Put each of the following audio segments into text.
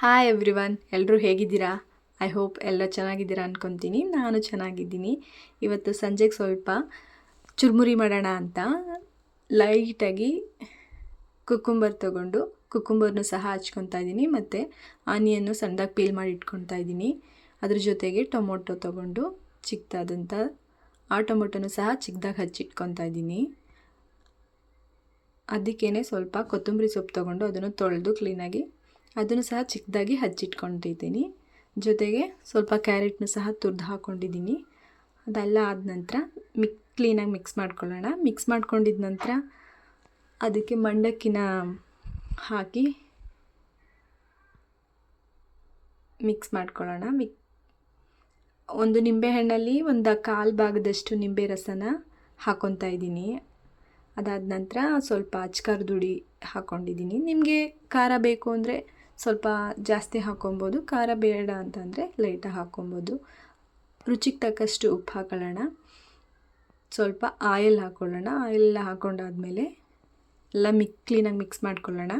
Hi every one ಎಲ್ಲರೂ ಹೇಗಿದ್ದೀರಾ? I hope ಎಲ್ಲ ಚೆನ್ನಾಗಿದ್ದೀರಾ ಅಂದ್ಕೊತೀನಿ ನಾನು ಚೆನ್ನಾಗಿದ್ದೀನಿ. ಇವತ್ತು ಸಂಜೆಗೆ ಸ್ವಲ್ಪ ಚುರುಮುರಿ ಮಾಡೋಣ ಅಂತ ಲೈಟಾಗಿ ಕುಕ್ಕುಂಬರ್ ತೊಗೊಂಡು ಕುಕ್ಕುಂಬರ್ನು ಸಹ ಹಚ್ಕೊತಾ ಇದ್ದೀನಿ. ಮತ್ತು ಆನಿಯನ್ನು ಸಣ್ಣದಾಗಿ ಪೀಲ್ ಮಾಡಿ ಇಟ್ಕೊತಾ ಇದ್ದೀನಿ. ಅದ್ರ ಜೊತೆಗೆ ಟೊಮೊಟೊ ತೊಗೊಂಡು ಚಿಕ್ಕದಾದಂಥ ಆ ಟೊಮೊಟೊನು ಸಹ ಚಿಕ್ಕದಾಗಿ ಹಚ್ಚಿಟ್ಕೊತಾ ಇದ್ದೀನಿ. ಅದಕ್ಕೇ ಸ್ವಲ್ಪ ಕೊತ್ತಂಬರಿ ಸೊಪ್ಪು ತೊಗೊಂಡು ಅದನ್ನು ತೊಳೆದು ಕ್ಲೀನಾಗಿ ಅದನ್ನು ಸಹ ಚಿಕ್ಕದಾಗಿ ಹಚ್ಚಿಟ್ಕೊಂಡಿದ್ದೀನಿ. ಜೊತೆಗೆ ಸ್ವಲ್ಪ ಕ್ಯಾರೆಟ್ನು ಸಹ ತುರಿದು ಹಾಕ್ಕೊಂಡಿದ್ದೀನಿ ಅದೆಲ್ಲ ಆದ ನಂತರ ಮಿಕ್, ಕ್ಲೀನಾಗಿ ಮಿಕ್ಸ್ ಮಾಡ್ಕೊಳ್ಳೋಣ. ಮಿಕ್ಸ್ ಮಾಡ್ಕೊಂಡಿದ ನಂತರ ಅದಕ್ಕೆ ಮಂಡಕ್ಕಿನ ಹಾಕಿ ಮಿಕ್ಸ್ ಮಾಡ್ಕೊಳ್ಳೋಣ. ಮಿಕ್, ಒಂದು ನಿಂಬೆಹಣ್ಣಲ್ಲಿ ಒಂದು ಕಾಲು ಭಾಗದಷ್ಟು ನಿಂಬೆ ರಸನ ಹಾಕೊತಾ ಇದ್ದೀನಿ. ಅದಾದ ನಂತರ ಸ್ವಲ್ಪ ಅಚ್ಕಾರದ ಹುಡಿ ಹಾಕ್ಕೊಂಡಿದ್ದೀನಿ ನಿಮಗೆ ಖಾರ ಬೇಕು ಅಂದರೆ ಸ್ವಲ್ಪ ಜಾಸ್ತಿ ಹಾಕ್ಕೊಬೋದು ಖಾರ ಬೇಡ ಅಂತಂದರೆ ಲೈಟಾಗಿ ಹಾಕ್ಕೊಬೋದು ರುಚಿಗೆ ತಕ್ಕಷ್ಟು ಉಪ್ಪು ಹಾಕೊಳ್ಳೋಣ. ಸ್ವಲ್ಪ ಆಯಿಲ್ ಹಾಕ್ಕೊಳ್ಳೋಣ ಆಯಿಲ್ ಹಾಕ್ಕೊಂಡಾದಮೇಲೆ ಎಲ್ಲ ಮಿಕ್ ಕ್ಲೀನಾಗಿ ಮಿಕ್ಸ್ ಮಾಡ್ಕೊಳ್ಳೋಣ.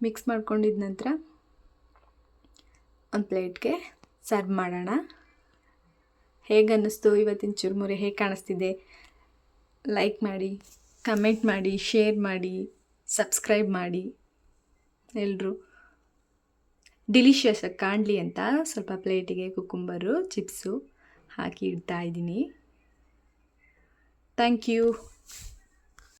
ಮಿಕ್ಸ್ ಮಾಡ್ಕೊಂಡಿದ ನಂತರ ಒಂದು ಪ್ಲೇಟ್ಗೆ ಸರ್ವ್ ಮಾಡೋಣ. ಹೇಗೆ ಅನ್ನಿಸ್ತು? ಇವತ್ತಿನ ಚುರುಮುರಿ ಹೇಗೆ ಕಾಣಿಸ್ತಿದೆ? ಲೈಕ್ ಮಾಡಿ ಕಮೆಂಟ್ ಮಾಡಿ ಶೇರ್ ಮಾಡಿ ಸಬ್ಸ್ಕ್ರೈಬ್ ಮಾಡಿ ಎಲ್ಲರೂ ಡಿಲಿಷಿಯಸ್ ಕಾಣಲಿ ಅಂತ ಸ್ವಲ್ಪ ಪ್ಲೇಟಿಗೆ ಕುಕುಂಬರು ಚಿಪ್ಸು ಹಾಕಿ ಇಡ್ತಾ ಇದ್ದೀನಿ. Thank you.